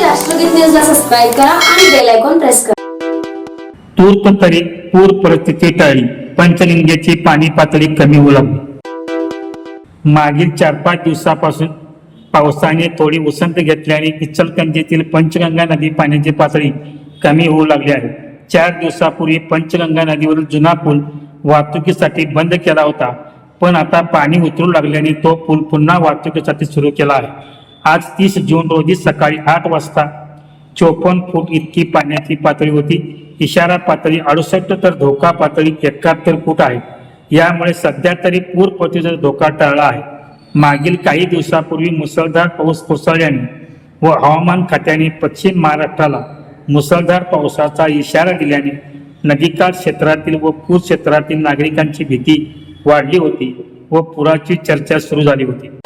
पाहण्यासाठी राष्ट्रगीत न्यूजला सबस्क्राईब करा आणि बेल आयकॉन प्रेस करा. तूर्त तरी पूर परिस्थिती टळली. पंचलिंगेची पाणी पातळी कमी होऊ लागली मागील चार पाच दिवसापासून पावसाने थोडी उसंत घेतल्याने इचलकंजीतील पंचगंगा नदी पाण्याची पातळी कमी होऊ लागली आहे. चार दिवसापूर्वी पंचगंगा नदीवरील जुना पूल वाहतुकीसाठी बंद केला होता. पण आता पाणी उतरू लागल्याने तो पूल पुन्हा वाहतुकीसाठी सुरू केला आहे. आज तीस जून रोजी सकाळी आठ वाजता चोपन्न फूट इतकी पाण्याची पातळी होती. इशारा पातळी अडुसष्ट तर धोका पातळी एकाहत्तर फूट आहे. यामुळे सध्या तरी पूर परिस्थितीचा धोका टळला आहे. मागील काही दिवसापूर्वी मुसळधार पाऊस कोसळल्याने व हवामान खात्याने पश्चिम महाराष्ट्राला मुसळधार पावसाचा इशारा दिल्याने नदीकाठ क्षेत्रातील व पूर क्षेत्रातील नागरिकांची भीती वाढली होती व पुराची चर्चा सुरू झाली होती.